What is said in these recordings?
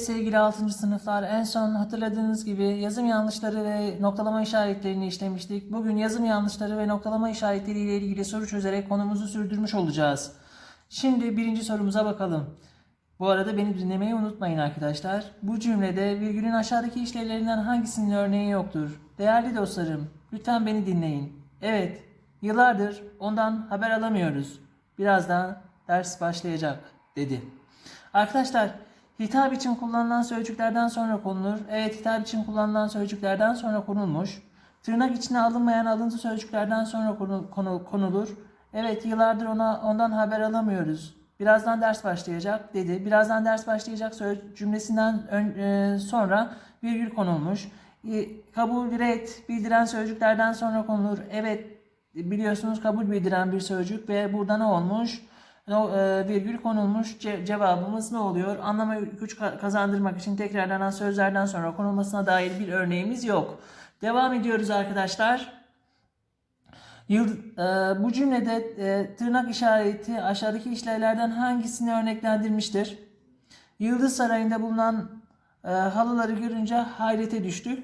Sevgili 6. sınıflar en son hatırladığınız gibi yazım yanlışları ve noktalama işaretlerini işlemiştik. Bugün yazım yanlışları ve noktalama işaretleri ile ilgili soru çözerek konumuzu sürdürmüş olacağız. Şimdi birinci sorumuza bakalım. Bu arada beni dinlemeyi unutmayın arkadaşlar. Bu cümlede virgülün aşağıdaki işlevlerinden hangisinin örneği yoktur? Değerli dostlarım, lütfen beni dinleyin. Evet, yıllardır ondan haber alamıyoruz. Birazdan ders başlayacak dedi. Arkadaşlar hitap için kullanılan sözcüklerden sonra konulur. Evet hitap için kullanılan sözcüklerden sonra konulmuş. Tırnak içine alınmayan alıntı sözcüklerden sonra konu, konu- konulur. Evet yıllardır ona ondan haber alamıyoruz. Birazdan ders başlayacak dedi. Birazdan ders başlayacak cümlesinden ön- e, sonra virgül konulmuş. E, kabul, red, bildiren sözcüklerden sonra konulur. Evet biliyorsunuz kabul bildiren bir sözcük ve burada ne olmuş? E, virgül konulmuş Ce- cevabımız ne oluyor? Anlama güç ka- kazandırmak için tekrarlanan sözlerden sonra konulmasına dair bir örneğimiz yok. Devam ediyoruz arkadaşlar. Yıl, e, bu cümlede e, tırnak işareti aşağıdaki işlevlerden hangisini örneklendirmiştir? Yıldız Sarayı'nda bulunan e, halıları görünce hayrete düştük.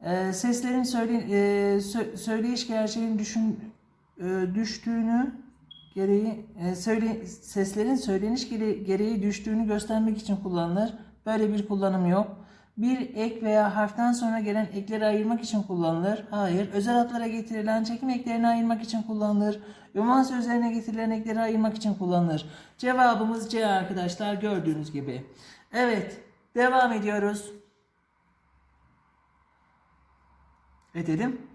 E, seslerin söyle, e, sö- söyleyiş gerçeğin düşün, e, düştüğünü gereği e, söyle, seslerin söyleniş gere- gereği düştüğünü göstermek için kullanılır. Böyle bir kullanım yok. Bir ek veya harften sonra gelen ekleri ayırmak için kullanılır. Hayır. Özel adlara getirilen çekim eklerini ayırmak için kullanılır. Ünvan sözlerine getirilen ekleri ayırmak için kullanılır. Cevabımız C arkadaşlar gördüğünüz gibi. Evet. Devam ediyoruz. Edelim.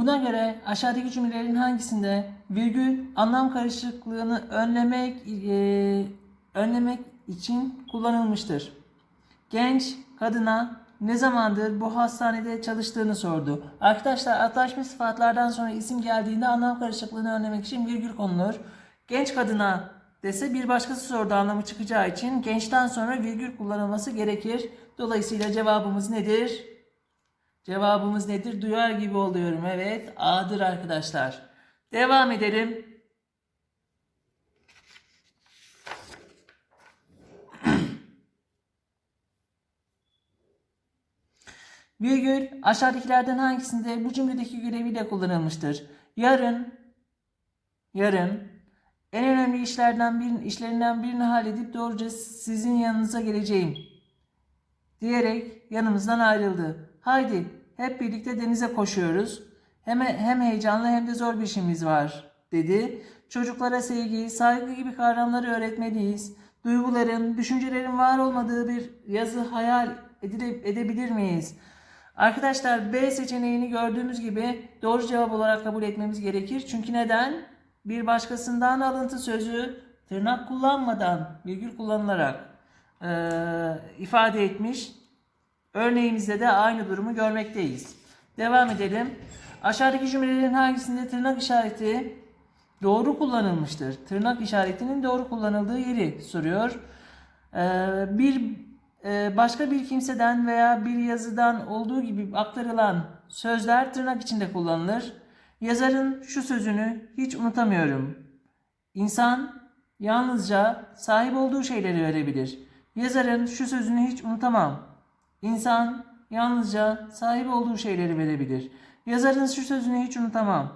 Buna göre aşağıdaki cümlelerin hangisinde virgül anlam karışıklığını önlemek e, önlemek için kullanılmıştır? Genç kadına ne zamandır bu hastanede çalıştığını sordu. Arkadaşlar atlaşmış sıfatlardan sonra isim geldiğinde anlam karışıklığını önlemek için virgül konulur. Genç kadına dese bir başkası sordu anlamı çıkacağı için gençten sonra virgül kullanılması gerekir. Dolayısıyla cevabımız nedir? Cevabımız nedir? Duyar gibi oluyorum. Evet. A'dır arkadaşlar. Devam edelim. Virgül aşağıdakilerden hangisinde bu cümledeki göreviyle kullanılmıştır? Yarın yarın en önemli işlerden bir, işlerinden birini halledip doğruca sizin yanınıza geleceğim diyerek yanımızdan ayrıldı. Haydi hep birlikte denize koşuyoruz. Hem, hem heyecanlı hem de zor bir işimiz var dedi. Çocuklara sevgi, saygı gibi kavramları öğretmeliyiz. Duyguların, düşüncelerin var olmadığı bir yazı hayal edile, edebilir miyiz? Arkadaşlar B seçeneğini gördüğümüz gibi doğru cevap olarak kabul etmemiz gerekir. Çünkü neden? Bir başkasından alıntı sözü tırnak kullanmadan virgül kullanılarak eee, ifade etmiş. Örneğimizde de aynı durumu görmekteyiz. Devam edelim. Aşağıdaki cümlelerin hangisinde tırnak işareti doğru kullanılmıştır? Tırnak işaretinin doğru kullanıldığı yeri soruyor. Ee, bir e, başka bir kimseden veya bir yazıdan olduğu gibi aktarılan sözler tırnak içinde kullanılır. Yazarın şu sözünü hiç unutamıyorum. İnsan yalnızca sahip olduğu şeyleri verebilir. Yazarın şu sözünü hiç unutamam. İnsan yalnızca sahip olduğu şeyleri verebilir. Yazarın şu sözünü hiç unutamam.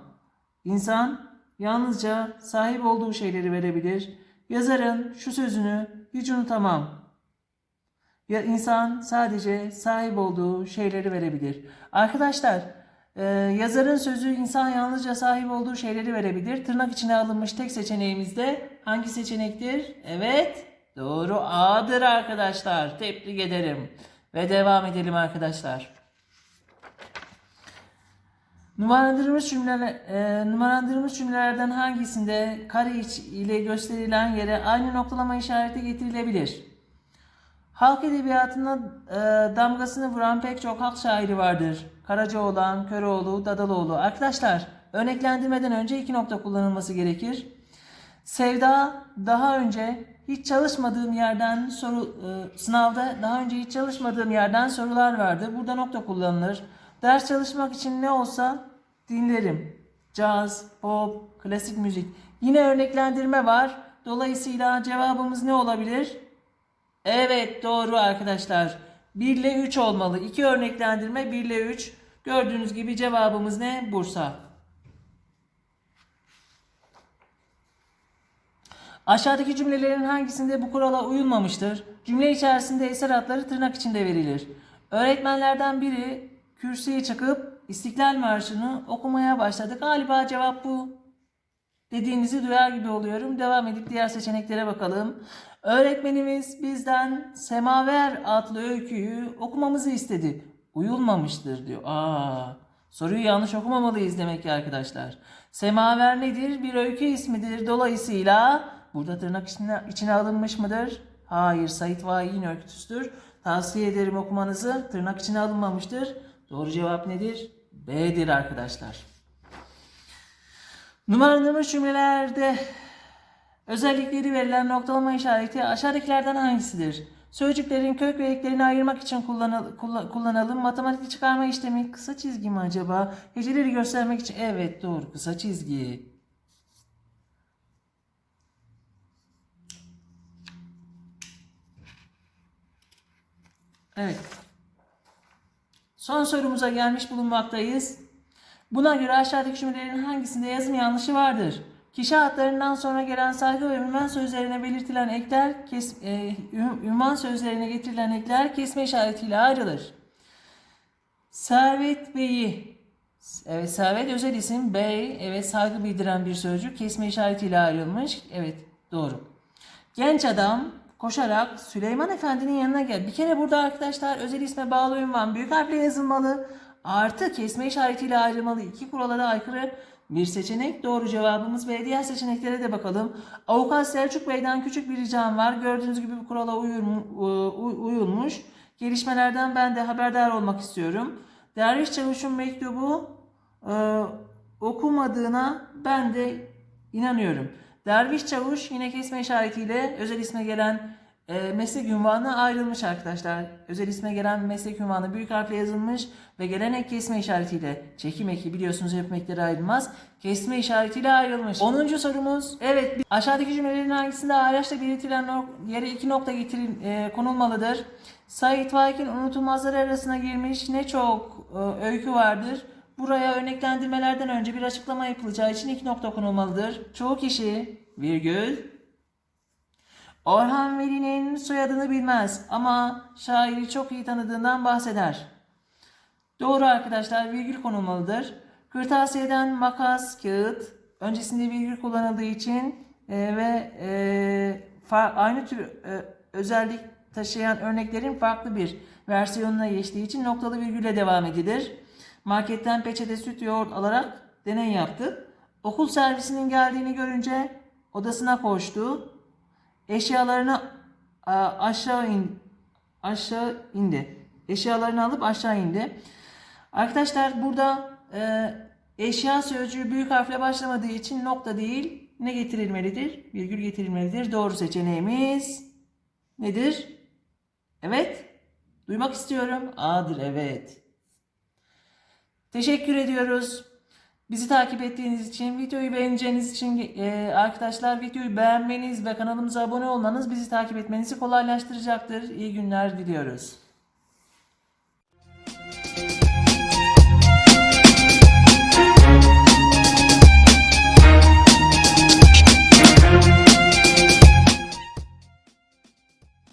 İnsan yalnızca sahip olduğu şeyleri verebilir. Yazarın şu sözünü hiç unutamam. Ya insan sadece sahip olduğu şeyleri verebilir. Arkadaşlar, e, yazarın sözü insan yalnızca sahip olduğu şeyleri verebilir. Tırnak içine alınmış tek seçeneğimiz de hangi seçenektir? Evet, doğru A'dır arkadaşlar. Tebrik ederim. Ve devam edelim arkadaşlar. Numaralandırılmış cümleler, e, numaralandırılmış cümlelerden hangisinde kare iç ile gösterilen yere aynı noktalama işareti getirilebilir? Halk edebiyatına e, damgasını vuran pek çok halk şairi vardır. Karacaoğlan, Köroğlu, Dadaloğlu. Arkadaşlar örneklendirmeden önce iki nokta kullanılması gerekir. Sevda daha önce hiç çalışmadığım yerden soru e, sınavda daha önce hiç çalışmadığım yerden sorular vardı. Burada nokta kullanılır. Ders çalışmak için ne olsa dinlerim. Caz, pop, klasik müzik. Yine örneklendirme var. Dolayısıyla cevabımız ne olabilir? Evet doğru arkadaşlar. 1 ile 3 olmalı. 2 örneklendirme 1 ile 3. Gördüğünüz gibi cevabımız ne? Bursa. Aşağıdaki cümlelerin hangisinde bu kurala uyulmamıştır? Cümle içerisinde eser adları tırnak içinde verilir. Öğretmenlerden biri kürsüye çıkıp İstiklal Marşı'nı okumaya başladı. Galiba cevap bu. Dediğinizi duyar gibi oluyorum. Devam edip diğer seçeneklere bakalım. Öğretmenimiz bizden Semaver adlı öyküyü okumamızı istedi. Uyulmamıştır diyor. Aa, soruyu yanlış okumamalıyız demek ki arkadaşlar. Semaver nedir? Bir öykü ismidir. Dolayısıyla burada tırnak içine, içine alınmış mıdır? Hayır. Sait Vahiy'in öyküsüdür. Tavsiye ederim okumanızı. Tırnak içine alınmamıştır. Doğru cevap nedir? B'dir arkadaşlar. Numaralanmış cümlelerde özellikleri verilen noktalama işareti aşağıdakilerden hangisidir? Sözcüklerin kök ve eklerini ayırmak için kullanıl- kullan- kullanalım. Matematik çıkarma işlemi kısa çizgi mi acaba? Heceleri göstermek için evet doğru kısa çizgi. Evet. Son sorumuza gelmiş bulunmaktayız. Buna göre aşağıdaki cümlelerin hangisinde yazım yanlışı vardır? Kişi adlarından sonra gelen saygı ve ünvan sözlerine belirtilen ekler, kes, e, ün- ünvan sözlerine getirilen ekler kesme işaretiyle ayrılır. Servet Bey'i, evet Servet özel isim, bey, evet saygı bildiren bir sözcük, kesme işaretiyle ayrılmış. Evet doğru. Genç adam koşarak Süleyman Efendi'nin yanına gel. Bir kere burada arkadaşlar özel isme bağlı ünvan büyük harfle yazılmalı. Artı kesme işaretiyle ayrılmalı. İki kurala da aykırı bir seçenek. Doğru cevabımız ve diğer seçeneklere de bakalım. Avukat Selçuk Bey'den küçük bir ricam var. Gördüğünüz gibi bu kurala uy- uyulmuş. Gelişmelerden ben de haberdar olmak istiyorum. Derviş Çavuş'un mektubu e, okumadığına ben de inanıyorum. Derviş Çavuş yine kesme işaretiyle özel isme gelen e, meslek ünvanı ayrılmış arkadaşlar. Özel isme gelen meslek ünvanı büyük harfle yazılmış ve gelen ek kesme işaretiyle çekim eki biliyorsunuz yapım ekleri ayrılmaz. Kesme işaretiyle ayrılmış. 10. sorumuz. Evet aşağıdaki cümlelerin hangisinde araçla belirtilen yere iki nokta getirin, e, konulmalıdır? Sait Faik'in unutulmazları arasına girmiş ne çok e, öykü vardır. Buraya örneklendirmelerden önce bir açıklama yapılacağı için iki nokta konulmalıdır. Çoğu kişi virgül Orhan Veli'nin soyadını bilmez ama şairi çok iyi tanıdığından bahseder. Doğru arkadaşlar virgül konulmalıdır. Kırtasiyeden makas, kağıt öncesinde virgül kullanıldığı için e, ve e, aynı tür e, özellik taşıyan örneklerin farklı bir versiyonuna geçtiği için noktalı virgülle devam edilir. Marketten peçete süt yoğurt alarak deney yaptı. Okul servisinin geldiğini görünce odasına koştu. Eşyalarını aşağı in aşağı indi. Eşyalarını alıp aşağı indi. Arkadaşlar burada e, eşya sözcüğü büyük harfle başlamadığı için nokta değil ne getirilmelidir? Virgül getirilmelidir. Doğru seçeneğimiz nedir? Evet. Duymak istiyorum. A'dır evet. Teşekkür ediyoruz. Bizi takip ettiğiniz için, videoyu beğeneceğiniz için e, arkadaşlar videoyu beğenmeniz ve kanalımıza abone olmanız bizi takip etmenizi kolaylaştıracaktır. İyi günler diliyoruz.